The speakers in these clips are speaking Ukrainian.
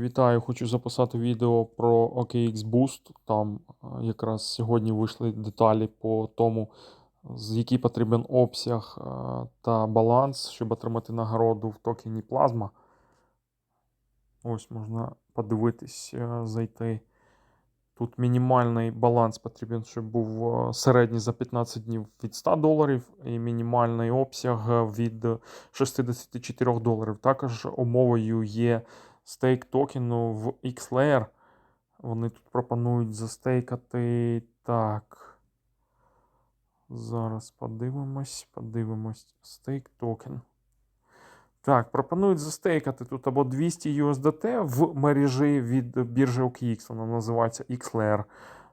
Вітаю, хочу записати відео про OKX Boost. Там е, якраз сьогодні вийшли деталі по тому, з який потрібен обсяг е, та баланс, щоб отримати нагороду в токені Plasma. Ось можна подивитись, е, зайти. Тут мінімальний баланс потрібен, щоб був середній за 15 днів від 100 доларів, і мінімальний обсяг від 64 доларів. Також умовою є стейк токену в XLayer. Вони тут пропонують застейкати. Так. Зараз подивимось, подивимось. Стейк токен. Так, пропонують застейкати тут або 200 USDT в мережі від біржі OKX, вона називається XLayer,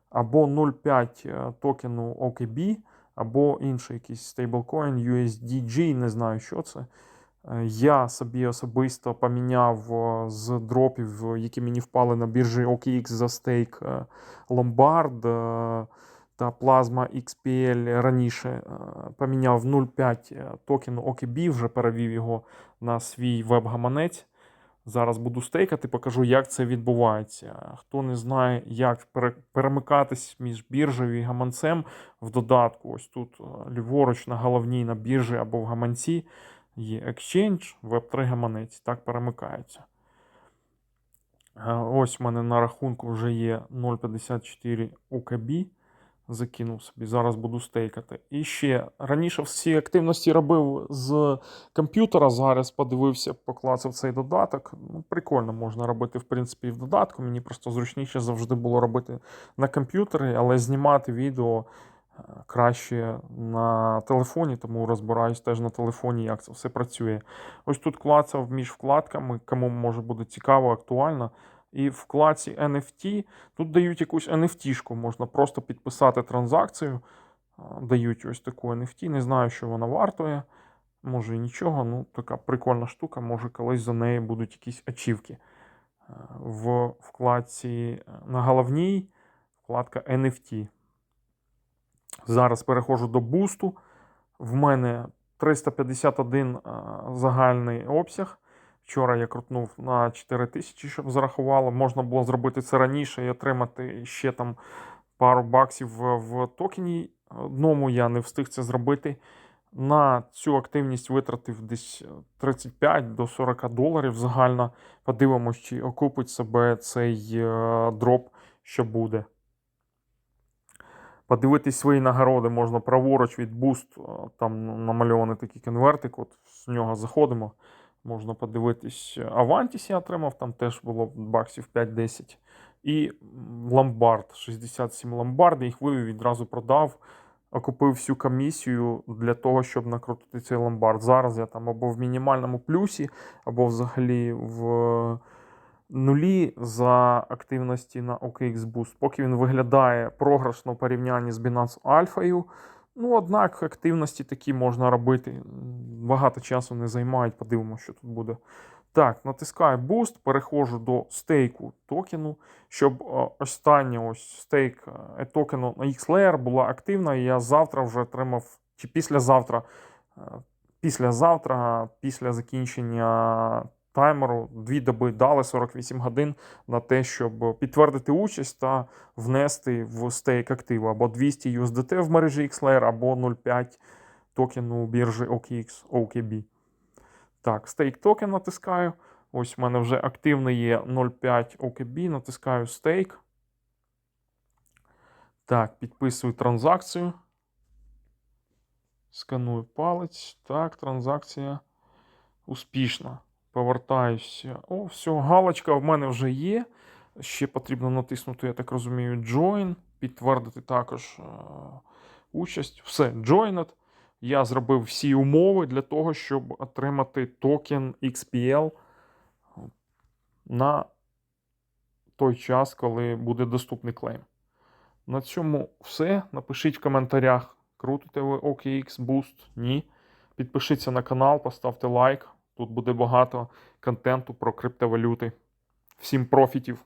або 0,5 токену OKB, або інший якийсь стейблкоін USDG, не знаю, що це. Е, Я собі особисто поміняв з дропів, які мені впали на біржі OKX за стейк е, Lombard е, та Plasma XPL раніше. Поміняв 0,5 токену OKB, вже перевів його на свій веб-гаманець. Зараз буду стейкати, покажу, як це відбувається. Хто не знає, як перемикатись між біржею і гаманцем в додатку, ось тут ліворуч на головній на біржі або в гаманці є Exchange, Web3 гаманець. Так перемикається. Е, Ось в мене на рахунку вже є 0,54 UKB. Закинув собі, зараз буду стейкати. І ще раніше всі активності робив з комп'ютера. Зараз подивився, поклацав цей додаток. Ну, прикольно можна робити, в принципі, і в додатку. Мені просто зручніше завжди було робити на комп'ютері, але знімати відео краще на телефоні, тому розбираюсь теж на телефоні, як це все працює. Ось тут клацав між вкладками, кому може буде цікаво, актуально. І в вкладці NFT тут дають якусь NFT-шку, можна просто підписати транзакцію. Дають ось таку NFT. Не знаю, що вона вартує. Може і нічого. Ну, така прикольна штука. Може, колись за неї будуть якісь ачівки. Е, В вкладці е, на головній вкладка NFT. Зараз переходжу до бусту. В мене 351 е, загальний обсяг. Вчора я крутнув на 4000, щоб зарахувало. Можна було зробити це раніше і отримати ще там пару баксів в, в токені. Одному я не встиг це зробити. На цю активність витратив десь 35 до 40 доларів загально. Подивимось, чи окупить себе цей е, дроп, що буде. Подивитись свої нагороди можна праворуч від Boost. е, Там намальований такий конвертик. От з нього заходимо. Можна подивитись. Авантіс я отримав, там теж було баксів 5-10. І Ломбард, 67 Ломбард, їх вивів, відразу продав. Окупив всю комісію для того, щоб накрутити цей ломбард. Зараз я там або в мінімальному плюсі, або взагалі в нулі за активності на OKX Boost. Поки він виглядає програшно в порівнянні з Binance Alpha. Ну, однак активності такі можна робити. Багато часу не займають. Подивимося, що тут буде. Так, натискаю Boost, переходжу до стейку токену, щоб е, остання ось стейк е, токену на XLayer була активна, і я завтра вже отримав, чи післязавтра, е, післязавтра, після закінчення таймеру, дві доби дали 48 годин на те, щоб підтвердити участь та внести в стейк активу або 200 USDT в мережі XLayer, або 0,5 токену біржі OKX OKB. Так, стейк токен натискаю. Ось в мене вже активний є 0,5 OKB, натискаю стейк. Так, підписую транзакцію. Сканую палець. Так, транзакція успішна. Повертаюся. О, все, галочка в мене вже є. Ще потрібно натиснути, я так розумію, Join, підтвердити також е, участь. Все, Joined. Я зробив всі умови для того, щоб отримати токен XPL на той час, коли буде доступний клейм. На цьому все. Напишіть в коментарях, крутите ви OKX Boost? Ні. Підпишіться на канал, поставте лайк. Тут буде багато контенту про криптовалюти. Всім профітів!